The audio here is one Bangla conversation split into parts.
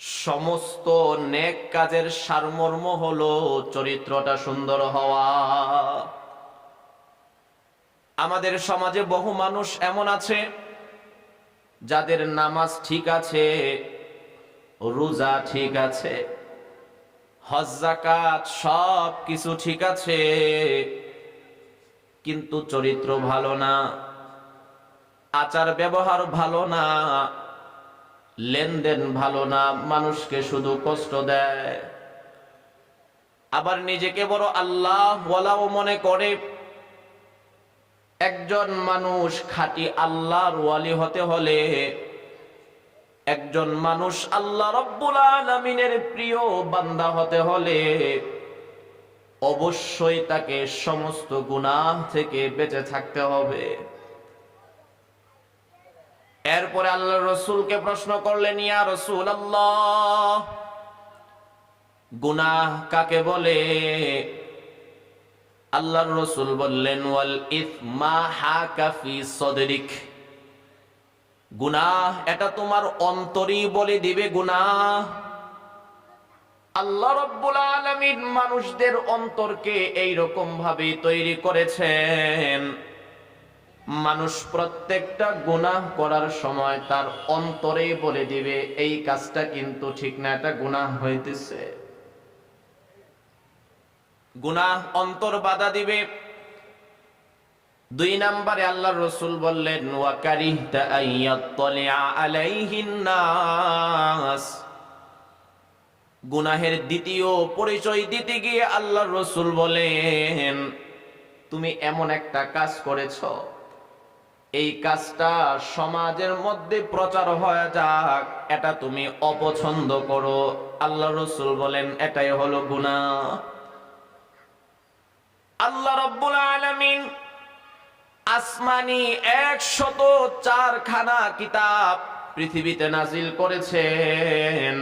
সমস্ত নেক কাজের সারমর্ম হলো চরিত্রটা সুন্দর হওয়া। আমাদের সমাজে বহু মানুষ এমন আছে, যাদের নামাজ ঠিক আছে, রোজা ঠিক আছে, হজ জাকাত সব কিছু ঠিক আছে, কিন্তু চরিত্র ভালো না আচার ব্যবহার ভালো না লেনদেন ভালো না, মানুষকে শুধু কষ্ট দেয়। আবার নিজেকে বড় আল্লাহ ওয়ালাও মনে করে, একজন মানুষ খাঁটি আল্লাহর ওয়ালি হতে হলে, একজন মানুষ আল্লাহ রব্বুল আলমিনের প্রিয় বান্দা হতে হলে, অবশ্যই তাকে সমস্ত গুনাহ থেকে বেঁচে থাকতে হবে। এরপরে আল্লাহ রসুলকে প্রশ্ন করলেন, ইয়া রসুল আল্লাহ গুনাহ কাকে বলে? আল্লাহর রসুল বললেন, ওয়াল ইসমা হাকা ফি সদরিক। গুনাহ, এটা তোমার অন্তরই বলে দিবে গুনাহ। আল্লাহ রব্বুল আলামিন মানুষদের অন্তরকে এই রকম ভাবে তৈরি করেছেন। মানুষ প্রত্যেকটা গুনাহ করার সময় তার অন্তরেই বলে দিবে, এই কাজটা কিন্তু ঠিক না, এটা গুনাহ হইতেছে। গুনাহ অন্তর বাধা দিবে। দুই নম্বরে আল্লাহ রসুল বললেন গুনাহের দ্বিতীয় পরিচয় দিতে গিয়ে আল্লাহ রসুল বলেন, তুমি এমন একটা কাজ করেছ এই কাজটা সমাজের মধ্যে প্রচার হয়ে যাক, এটা তুমি অপছন্দ করো। আল্লাহ রসুল বলেন, এটাই হলো গুনাহ। আল্লাহ রব্বুল আলামিন আসমানি একশত চারখানা কিতাব পৃথিবীতে নাজিল করেছেন।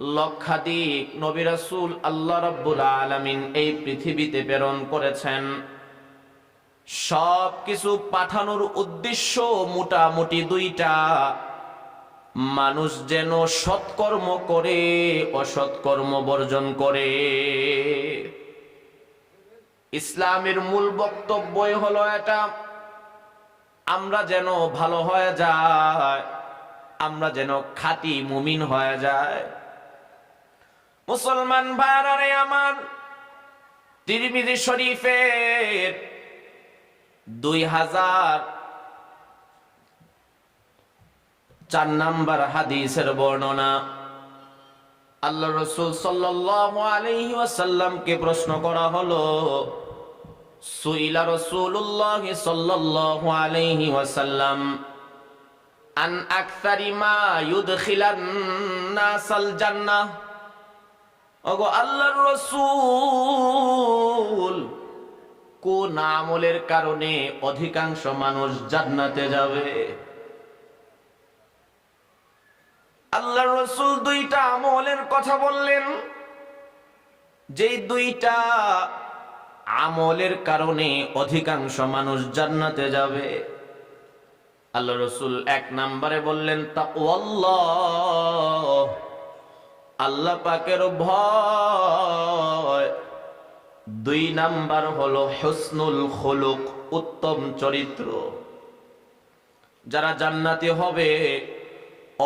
লক্ষাধিক নবী রাসূল আল্লাহ রব্বুল আলমিন এই পৃথিবীতে প্রেরণ করেছেন। সব কিছু পাঠানোর উদ্দেশ্য মোটামুটি দুইটা। মানুষ যেন সৎকর্ম করে, অসৎকর্ম বর্জন করে। ইসলামের মূল বক্তব্যই হলো এটা, আমরা যেন ভালো হয়ে যায়, আমরা যেন খাঁটি মুমিন হয়ে যায়। মুসলমান ভাইয়ারে আমার, তিরমিজি শরীফের দুই হাজার চার নাম্বার হাদিসের বর্ণনা। আল্লাহ রসুল ওয়াসাল্লামকে প্রশ্ন করা হলো, সুইলা রাসূলুল্লাহ সাল্লাল্লাহু আলাইহি ওয়াসাল্লাম, আন আকসারি মা ইউদখিলান নাসাল জান্নাহ। ওগো আল্লাহর রাসূল কোন আমলের কারণে অধিকাংশ মানুষ জান্নাতে যাবে। আল্লাহ রসুল দুইটা আমলের কথা বললেন। যেই দুইটা আমলের কারণে অধিকাংশ মানুষ জান্নাতে যাবে। আল্লাহ রসুল এক নম্বরে বললেন তাকওয়াল্লাহ আল্লাহ পাকের ভয় দুই নাম্বার হলো হুসনুল খুলুক, উত্তম চরিত্র। যারা জান্নাতি হবে,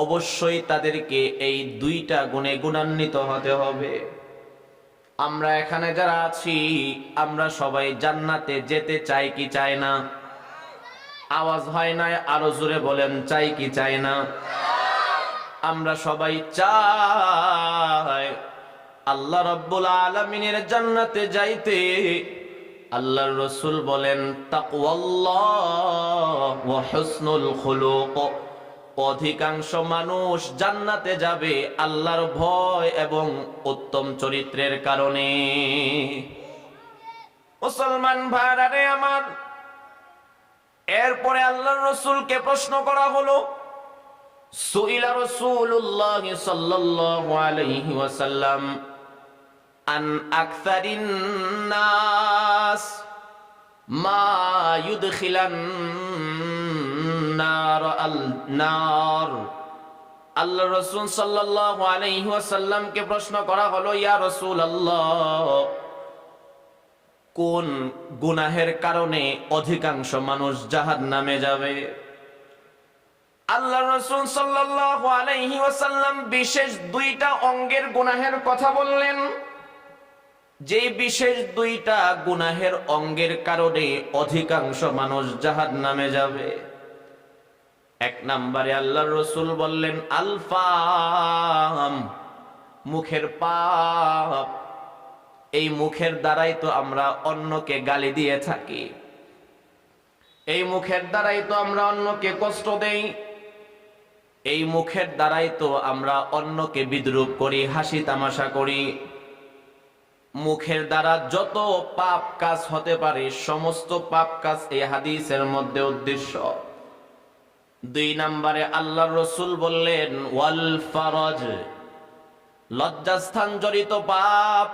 অবশ্যই তাদেরকে এই দুইটা গুণে গুণান্বিত হতে হবে। আমরা এখানে যারা আছি, আমরা সবাই জান্নাতে যেতে চাই কি চাই না? আওয়াজ হয় না আরও জোরে বলেন, চাই কি চাই না? আমরা সবাই চাই আল্লাহ রব্বুল আলমিনের জান্নাতে যাইতে আল্লাহর রসুল বলেন, তাকওয়াল্লাহ খুলুক। অধিকাংশ মানুষ জান্নাতে যাবে আল্লাহর ভয় এবং উত্তম চরিত্রের কারণে। মুসলমান ভাইরারে আমার, এরপরে আল্লাহর রসুলকে প্রশ্ন করা হলো, সুইলা রসুল্লাহ সাল্লাল্লাহু আলাইহি ওয়াসাল্লাম আন আকসারিন নাস মা ইউদখিলান নার আল নার। আল্লাহ রসুল সাল্লাল্লাহু আলাইহি ওয়াসাল্লামকে প্রশ্ন করা হলো, ইয়া রসুল আল্লাহ কোন গুনাহের কারণে অধিকাংশ মানুষ জাহাদ নামে যাবে? আল্লাহ রসুল সাল্লাল্লাহু আলাইহি ওয়াসাল্লাম বিশেষ দুইটা অঙ্গের গুনাহের কথা বললেন। যে বিশেষ দুইটা গুনাহের অঙ্গের কারণে অধিকাংশ মানুষ জাহাদ নামে যাবে। এক নম্বরে আল্লাহ রসুল বললেন, আলফাম, মুখের পাপ। এই মুখের দ্বারাই তো আমরা অন্যকে গালি দিয়ে থাকি। এই মুখের দ্বারাই তো আমরা অন্যকে কষ্ট দেই। এই মুখের দ্বারাই তো আমরা অন্যকে বিদ্রুপ করি, হাসি তামাশা করি। মুখের দ্বারা যত পাপ কাজ হতে পারে, সমস্ত পাপ কাজ এই হাদিসের মধ্যে উদ্দেশ্য। দুই নম্বরে আল্লাহ রসুল বললেন, ওয়াল ফারজ, লজ্জাস্থান জড়িত পাপ।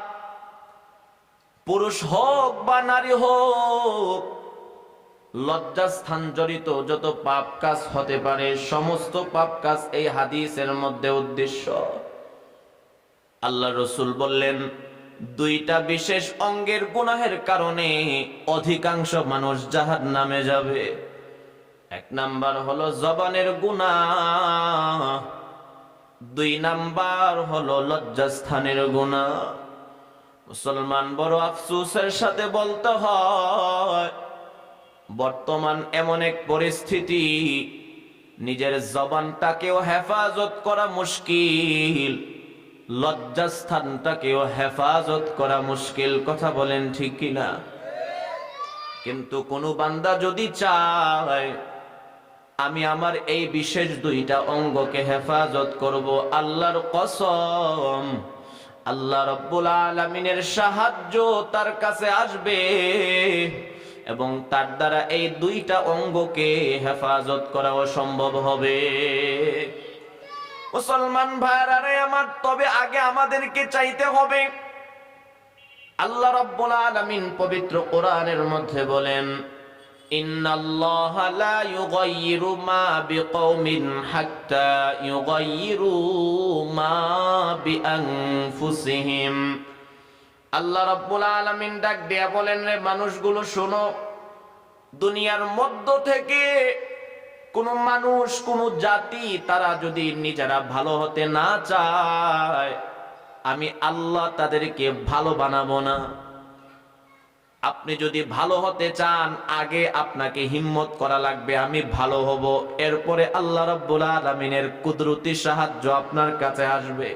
পুরুষ হোক বা নারী হোক, লজ্জাস্থান জড়িত যত পাপ কাজ হতে পারে, সমস্ত পাপ কাজ এই হাদিসের মধ্যে উদ্দেশ্য। আল্লাহ রসুল বললেন দুইটা বিশেষ অঙ্গের গুনাহের কারণে অধিকাংশ মানুষ জাহার নামে যাবে। এক নাম্বার হলো জবানের গুণা দুই নাম্বার হলো লজ্জাস্থানের গুণা মুসলমান বড় আফসুসের সাথে বলতে হয়, বর্তমান এমন এক পরিস্থিতি, নিজের জবানটাকেও হেফাজত করা মুশকিল। লজ্জাস্থানটাকেও হেফাজত করা মুশকিল, কথা বলেন ঠিক কিনা? কিন্তু কোনো বান্দা যদি চায়, আমি আমার এই বিশেষ দুইটা অঙ্গকে হেফাজত করব, আল্লাহর কসম, আল্লাহ রব্বুল আলমিনের সাহায্য তার কাছে আসবে এবং তার দ্বারা এই দুইটা অঙ্গকে হেফাজত করাও সম্ভব হবে। মুসলমান ভাইয়ারে আমার, তবে আগে আমাদেরকে চাইতে হবে। আল্লাহ রাব্বুল আলামিন পবিত্র কোরআনের মধ্যে বলেন মা মা আলামিন ডাক দেয়া বলেন, রে মানুষগুলো শোনো, দুনিয়ার মধ্য থেকে কোন মানুষ, কোন জাতি তারা যদি নিজেরা ভালো হতে না চায়, আমি আল্লাহ তাদেরকে ভালো বানাবো না। আপনি যদি ভালো হতে চান, আগে আপনাকে হিম্মত করা লাগবে, আমি ভালো হব। এরপরে আল্লাহ রব্বুল আলমিনের কুদরতি সাহায্য আপনার কাছে আসবে।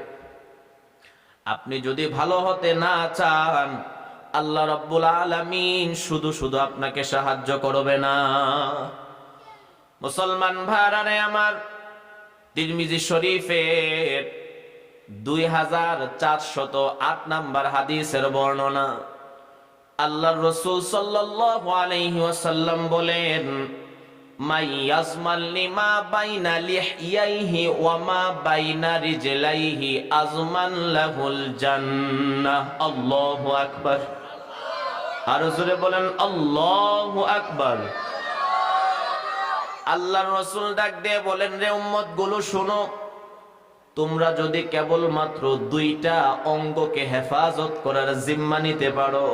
আপনি যদি ভালো হতে না চান, আল্লাহ রব্বুল আলমিন শুধু শুধু আপনাকে সাহায্য করবে না। মুসলমান ভাড়ারে আমার তিরমিজি শরীফের দুই হাজার চারশত আট নাম্বার হাদিসের বর্ণনা। আল্লাহ রসুল সাল্লাল্লাহু আলাইহি বলেন আর জোরে বলেন, আল্লাহু আকবার। আল্লাহর রসুল ডাক দিয়ে বলেন, রে উম্মতগুলো শোনো। তোমরা যদি কেবলমাত্র দুইটা অঙ্গকে হেফাজত করার জিম্মা নিতে পারো,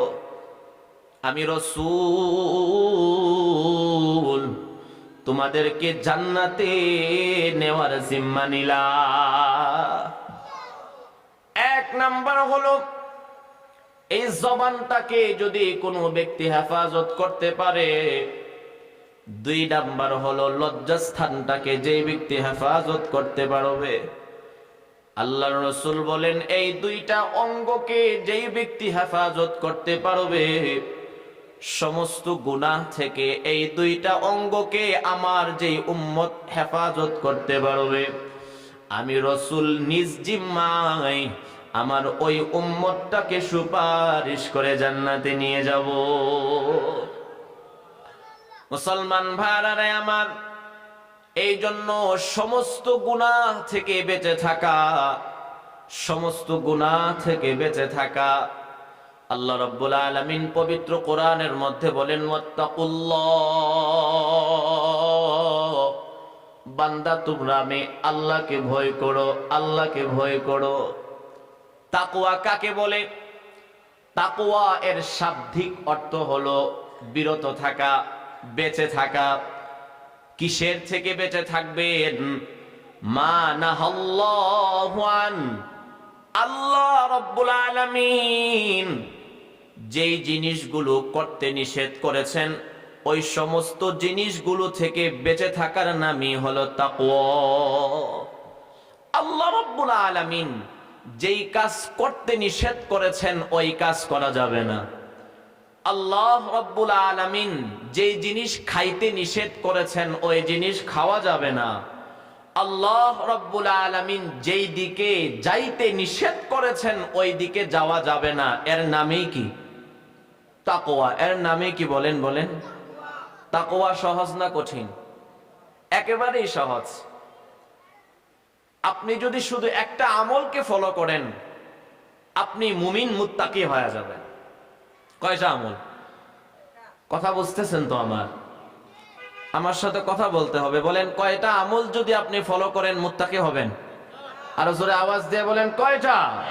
আমি রসুল তোমাদেরকে জান্নাতে নেওয়ার জিম্মা নিলা এক নাম্বার হলো, এই জবানটাকে যদি কোনো ব্যক্তি হেফাজত করতে পারে দুই নাম্বার হলো লজ্জাস্থানটাকে যে ব্যক্তি হেফাজত করতে পারবে। আল্লাহ রসুল বলেন, এই দুইটা অঙ্গকে যেই ব্যক্তি হেফাজত করতে পারবে, সমস্ত গুনাহ থেকে এই দুইটা অঙ্গকে আমার যেই উম্মত হেফাজত করতে পারবে। আমি রসুল নিজ জিম্মায় আমার ওই উম্মতটাকে সুপারিশ করে জান্নাতে নিয়ে যাব। মুসলমান ভাড়ারে আমার এই জন্য সমস্ত গুণা থেকে বেঁচে থাকা, সমস্ত গুণা থেকে বেঁচে থাকা, আল্লাহ রব্বুল আলমিন পবিত্র কোরআনের মধ্যে বলেন বান্দা, তোমরা আমি আল্লাহকে ভয় করো, আল্লাহকে ভয় করো। তাকুয়া কাকে বলে? তাকুয়া এর শাব্দিক অর্থ হলো বিরত থাকা বেঁচে থাকা। কিসের থেকে বেঁচে থাকবেন? মা আন। আল্লাহ রব্বুল আলামিন যেই জিনিসগুলো করতে নিষেধ করেছেন, ওই সমস্ত জিনিসগুলো থেকে বেঁচে থাকার নামই হলো তাকওয়া। আল্লাহ রব্বুল আলামিন যেই কাজ করতে নিষেধ করেছেন, ওই কাজ করা যাবে না। আল্লাহ রব্বুল আলামিন যেই জিনিস খাইতে নিষেধ করেছেন, ওই জিনিস খাওয়া যাবে না। আল্লাহ রব্বুল আলামিন যেই দিকে যাইতে নিষেধ করেছেন, ওই দিকে যাওয়া যাবে না। এর নামেই কি? তাকোয়া এর নামে কি বলেন বলেন? তাকোয়া সহজ না কঠিন? একেবারেই সহজ। আপনি যদি শুধু একটা আমলকে ফলো করেন, আপনি মুমিন মুত্তাকি হয়ে যাবেন। কয়টা আমল? কথা বুঝতেছেন তো আমার? আমার সাথে কথা বলতে হবে। বলেন, কয়টা আমল যদি আপনি ফলো করেন, মুত্তাকি হবেন? আরও জোরে আওয়াজ দিয়ে বলেন, কয়টা?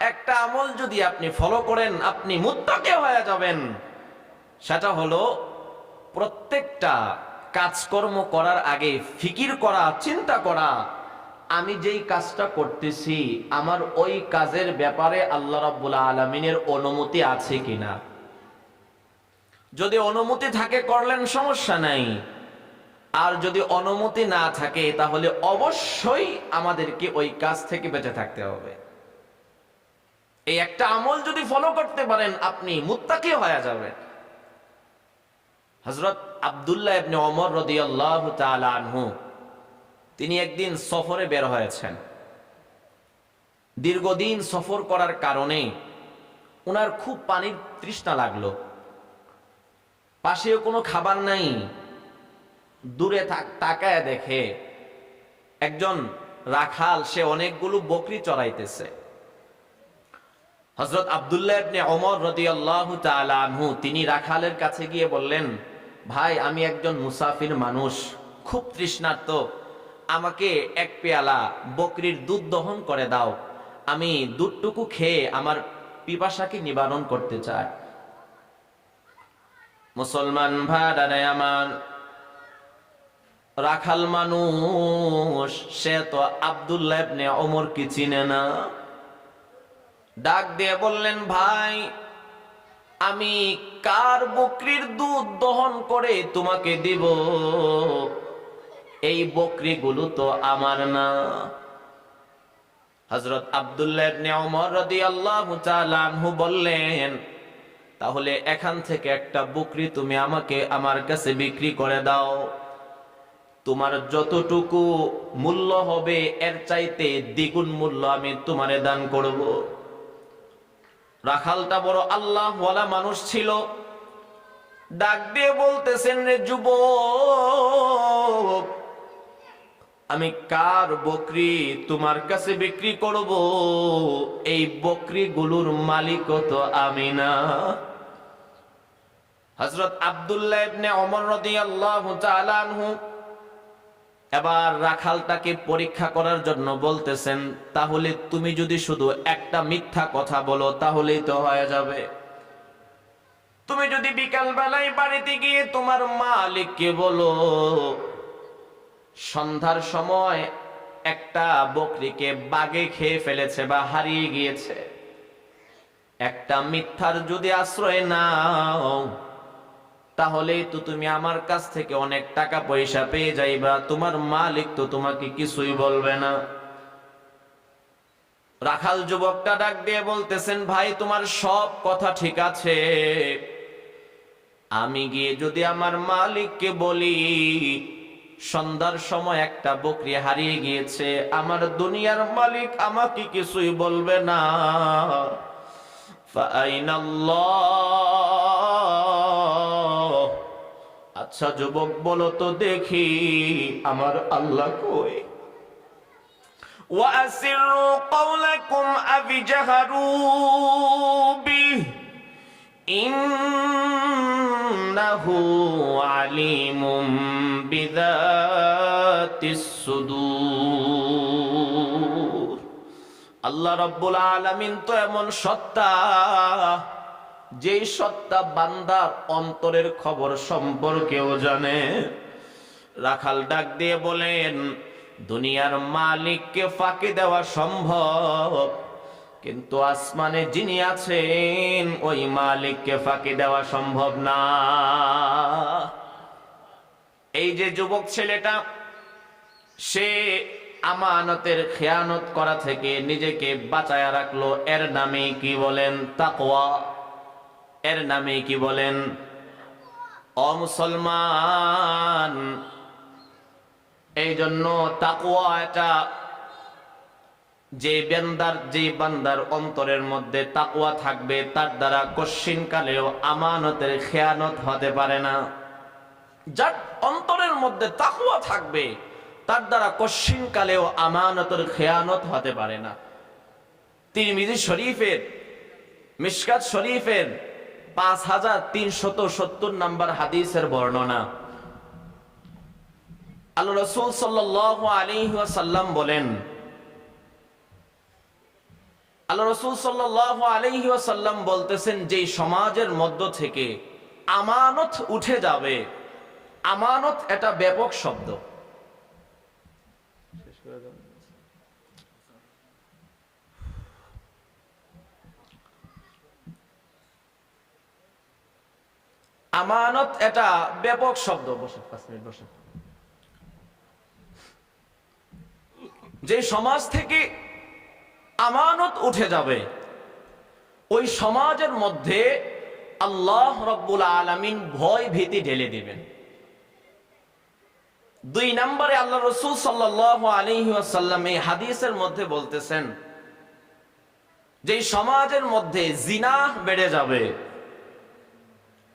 একটা আমল যদি আপনি ফলো করেন, আপনি মুত্তাকি হয়ে যাবেন। সেটা হলো, প্রত্যেকটা কাজকর্ম করার আগে ফিকির করা, চিন্তা করা আমি যেই কাজটা করতেছি, আমার ওই কাজের ব্যাপারে আল্লাহ রাব্বুল আলমিনের অনুমতি আছে কিনা? যদি অনুমতি থাকে, করলেন সমস্যা নাই। আর যদি অনুমতি না থাকে, তাহলে অবশ্যই আমাদেরকে ওই কাজ থেকে বেঁচে থাকতে হবে। এই একটা আমল যদি ফলো করতে পারেন, আপনি মুত্তাকি হয়ে যাবেন। হজরত আবদুল্লাহ ইবনে ওমর রাদিয়াল্লাহু তাআলা আনহু তিনি একদিন সফরে বের হয়েছেন। দীর্ঘদিন সফর করার কারণে ওনার খুব পানির তৃষ্ণা লাগল। পাশেও কোনো খাবার নাই। দূরে থাক তাকায় দেখে একজন রাখাল, সে অনেকগুলো বকরি চড়াইতেছে। হজরত আবদুল্লাহ ইবনে ওমর রাদিয়াল্লাহু তাআলা তিনি রাখালের কাছে গিয়ে বললেন, ভাই, আমি একজন মুসাফির মানুষ। খুব তৃষ্ণার্ত। আমাকে এক পেয়ালা বকরির দুধ দহন করে দাও। আমি দুধটুকু খেয়ে আমার পিপাসাকে নিবারণ করতে চাই। মুসলমান ভাড়ারে আমার রাখাল মানুষ, সে তো আবদুল্লাহ ইবনে কি চিনে না। ডাক দিয়ে বললেন, ভাই, আমি কার বকরির দুধ দহন করে তোমাকে দিব? এই বকরিগুলো তো আমার না। হজরত আবদুল্লাহ বললেন, তাহলে এখান থেকে একটা বকরি তুমি আমাকে আমার কাছে বিক্রি করে দাও। তোমার যতটুকু মূল্য হবে, এর চাইতে দ্বিগুণ মূল্য আমি তোমারে দান করব। রাখালটা বড় আল্লাহ ওয়ালা মানুষ ছিল। ডাক দিয়ে বলতেছেন, রে যুবক আমি কার বকরি তোমার কাছে বিক্রি করব? এই বকরি গুলোর মালিক তো আমি না। হজরত আবদুল্লাহ এবার রাখালটাকে পরীক্ষা করার জন্য বলতেছেন, তাহলে তুমি যদি শুধু একটা মিথ্যা কথা বলো, তাহলেই তো হয়ে যাবে। তুমি যদি বিকাল বেলায় বাড়িতে গিয়ে তোমার মালিককে বলো সন্ধ্যার সময় একটা বকরিকে বাগে খেয়ে ফেলেছে বা হারিয়ে গিয়েছে। একটা মিথ্যার যদি আশ্রয় নাও, তাহলেই তো তুমি আমার কাছ থেকে অনেক টাকা পয়সা পেয়ে যাইবা, তোমার মালিক তো তোমাকে কিছুই বলবে না। রাখাল যুবকটা ডাক দিয়ে বলতেছেন, ভাই, তোমার সব কথা ঠিক আছে। আমি গিয়ে যদি আমার মালিককে বলি সন্ধ্যার সময় একটা বকরি হারিয়ে গিয়েছে আমার দুনিয়ার মালিক আমাকে কিছুই বলবে না فأين الله আচ্ছা যুবক বলো তো দেখি আমার আল্লাহ কই وأسروا قولكم أو جهروا به ইন্নাহু আলিমুম বিদাতিস সুদূর। আল্লাহ রব্বুল আলামিন তো এমন সত্তা, যেই সত্তা বান্দার অন্তরের খবর সম্পর্কেও জানে। রাখাল ডাক দিয়ে বলেন, দুনিয়ার মালিককে ফাঁকি দেওয়া সম্ভব। কিন্তু আসমানে যিনি আছেন, ওই মালিককে ফাঁকি দেওয়া সম্ভব না। এই যে যুবক ছেলেটা, সে আমানতের খেয়ানত করা থেকে নিজেকে বাঁচায় রাখল। এর নামে কি বলেন? তাকওয়া। এর নামে কি বলেন? অমুসলমান এই জন্য তাকওয়া এটা যে বান্দার যে বান্দার অন্তরের মধ্যে তাকওয়া থাকবে, তার দ্বারা কশ্চিন কালেও আমানতের খেয়ানত হতে পারে না। যার অন্তরের মধ্যে তাকুয়া থাকবে, তার দ্বারা কশ্চিন কালেও আমানতের খেয়ানত হতে পারে না। তিরমিজি শরীফের, মিশকাত শরীফের পাঁচ হাজার তিনশত সত্তর নম্বর হাদিসের বর্ণনা। আল্লাহ রসুল সাল্লাহ আলী সাল্লাম বলেন আল্লাহ রসুল সাল্লাহ আলহি সাল্লাম বলতেছেন যে সমাজের মধ্য থেকে আমানত উঠে যাবে আমানত এটা ব্যাপক শব্দ। আমানত এটা ব্যাপক শব্দ। বসে পাঁচ মিনিট বসে যে সমাজ থেকে আমানত উঠে যাবে। ওই সমাজের মধ্যে আল্লাহ রব্বুল আলমিন ভয় ভীতি ঢেলে দিবেন। দুই নম্বরে আল্লাহ রসুল সাল্লাহ আলহিহাসাল্লাম এই হাদিসের মধ্যে বলতেছেন যে সমাজের মধ্যে জিনা বেড়ে যাবে,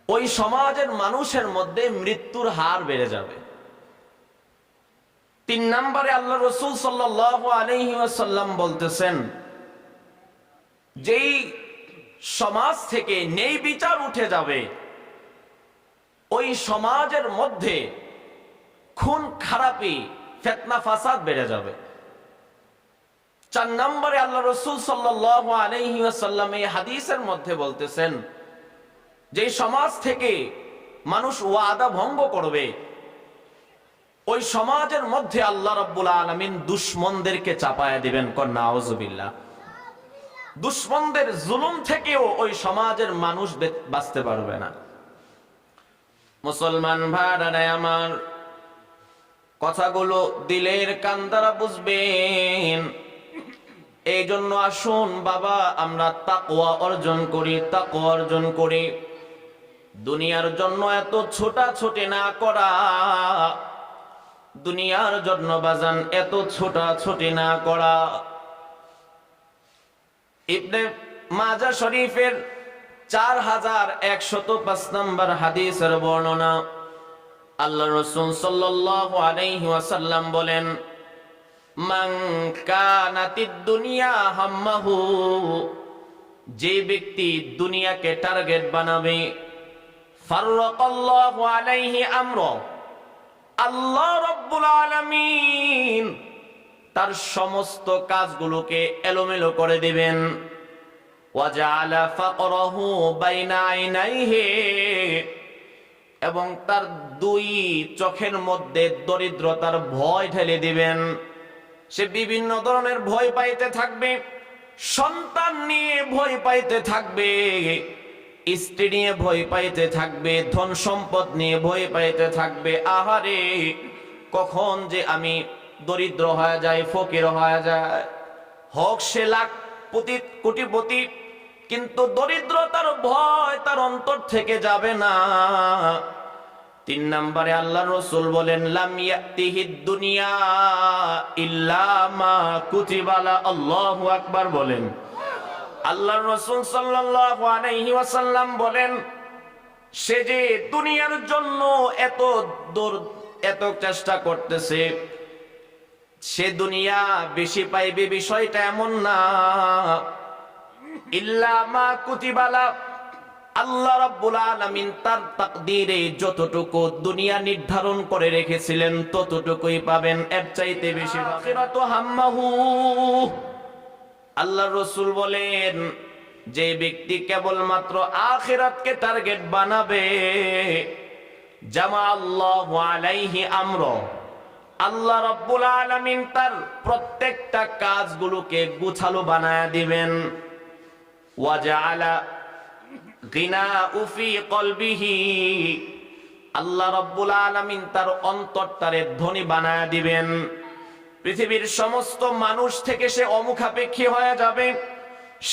ওই সমাজের মানুষের মধ্যে মৃত্যুর হার বেড়ে যাবে। তিন নম্বরে আল্লাহ রসুল সাল্লাহ বলতেছেন, যেই সমাজ থেকে নেই বিচার উঠে যাবে, ওই সমাজের মধ্যে খুন খারাপি, ফেতনা ফাসাদ বেড়ে যাবে। চার নম্বরে আল্লাহ রসুল সাল্লাহ এই হাদিসের মধ্যে বলতেছেন যে সমাজ থেকে মানুষ ওয়াদা ভঙ্গ করবে ওই সমাজের মধ্যে আল্লাহ রব্বুল আলমিন দুশ্মনদেরকে চাপায়া দিবেন, কন্যা আউজবিল্লা দুশ্মনদের জুলুম থেকেও ওই সমাজের মানুষ বাঁচতে পারবে না। মুসলমান ভাড়ায় আমার, কথাগুলো দিলের কান্দারা বুঝবেন। এই জন্য আসুন, বাবা, আমরা তাকওয়া অর্জন করি, তাকওয়া অর্জন করি। দুনিয়ার জন্য এত ছোটা ছোটে না করা। দুনিয়ার জন্য বাজান এত ছোটা ছোটে না করা। ইবনে মাজা শরীফের চার হাজার একশত পাঁচ নম্বর হাদিসের বর্ণনা। আল্লাহ আলাইহি ওয়াসাল্লাম বলেন কানাতিদ দুনিয়া যে ব্যক্তি দুনিয়াকে টার্গেট বানাবে, ফাররাকাল্লাহু আমর আল্লাহ রাব্বুল আলামিন তার সমস্ত কাজগুলোকে এলোমেলো করে দিবেন। এবং তার দুই চোখের মধ্যে দরিদ্রতার ভয় ঠেলে দিবেন। সে বিভিন্ন ধরনের ভয় পাইতে থাকবে, সন্তান নিয়ে ভয় পাইতে থাকবে। স্ত্রী নিয়ে ভয় পাইতে থাকবে, ধন সম্পদ নিয়ে ভয় পাইতে থাকবে। আহারে, কখন যে আমি দরিদ্র হয়ে যায় ফকির হয়ে যায় হোক সে লাখ পতি কোটিপতি, কিন্তু দরিদ্রতার ভয় তার অন্তর থেকে যাবে না। তিন নম্বরে আল্লাহ রসুল বলেন দুনিয়া ইল্লা মা কুতিবালা আল্লাহু আকবার বলেন। আল্লাহ রসুল সাল্লাল্লাহু আলাইহি বলেন, সে যে দুনিয়ার জন্য এত দূর, এত চেষ্টা করতেছে, সে দুনিয়া বেশি পাইবে বিষয়টা এমন না। ইল্লা মা কুতিবালা, আল্লাহ রাব্বুল আলামিন তার তাকদীরে যতটুকু দুনিয়া নির্ধারণ করে রেখেছিলেন, ততটুকুই পাবেন, এর চাইতে বেশি আখিরাতু হাম্মাহু। আল্লাহ রসুল বলেন, যে ব্যক্তি কেবলমাত্র আখিরাতকে টার্গেট বানাবে, জামা আল্লাহ আমর, আল্লাহ রব্বুল আলামিন তার প্রত্যেকটা কাজগুলোকে গুছালো বানায় দিবেন। উফি আল্লাহ রব্বুল আলামিন তার অন্তর অন্তরটারে ধনী বানায় দিবেন। পৃথিবীর সমস্ত মানুষ থেকে সে অমুখাপেক্ষী হয়ে যাবে।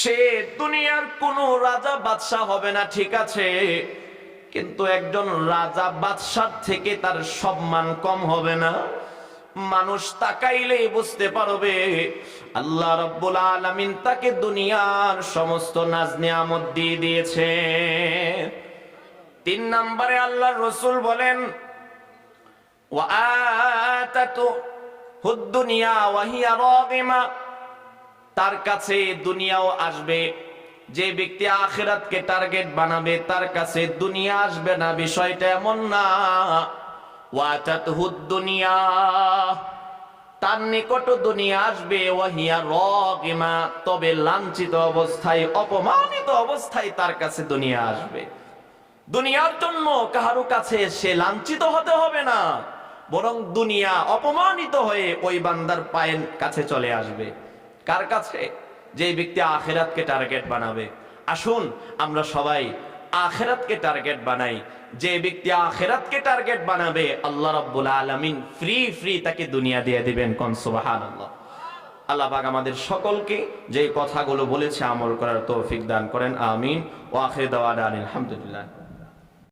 সে দুনিয়ার কোনো রাজা বাদশাহ হবে না, ঠিক আছে। কিন্তু একজন রাজা বাদশাহ থেকে তার সম্মান কম হবে না। মানুষ তাকাইলেই বুঝতে পারবে, আল্লাহ রব্বুল আলামিন তাকে দুনিয়ার সমস্ত নাজ নিয়ামত দিয়ে দিয়েছে। তিন নম্বরে আল্লাহর রসুল বলেন ওয়াতাতু ওয়াহিয়া তার কাছে দুনিয়াও আসবে। যে ব্যক্তি আখিরাতকে টার্গেট বানাবে, তার কাছে দুনিয়া আসবে না, বিষয়টা এমন না। হুদ্দুনিয়া তার নিকট দুনিয়া আসবে, ওয়াহিয়া রগিমা তবে লাঞ্ছিত অবস্থায়, অপমানিত অবস্থায় তার কাছে দুনিয়া আসবে। দুনিয়ার জন্য কাহারো কাছে সে লাঞ্ছিত হতে হবে না। বরং দুনিয়া অপমানিত হয়ে ওই বান্দার পায়ের কাছে চলে আসবে। কার কাছে? যে ব্যক্তি আখেরাতকে টার্গেট বানাবে। আসুন, আমরা সবাই আখেরাতকে টার্গেট বানাই। যে ব্যক্তি আখেরাতকে টার্গেট বানাবে, আল্লাহ রাব্বুল আলামিন ফ্রি ফ্রি তাকে দুনিয়া দিয়ে দিবেন কোন? সুবহানাল্লাহ। আল্লাহ পাক আমাদের সকলকে যে কথাগুলো বলেছে আমল করার তৌফিক দান করেন, আমিন। ও আখির দাওয়ানা আলহামদুলিল্লাহ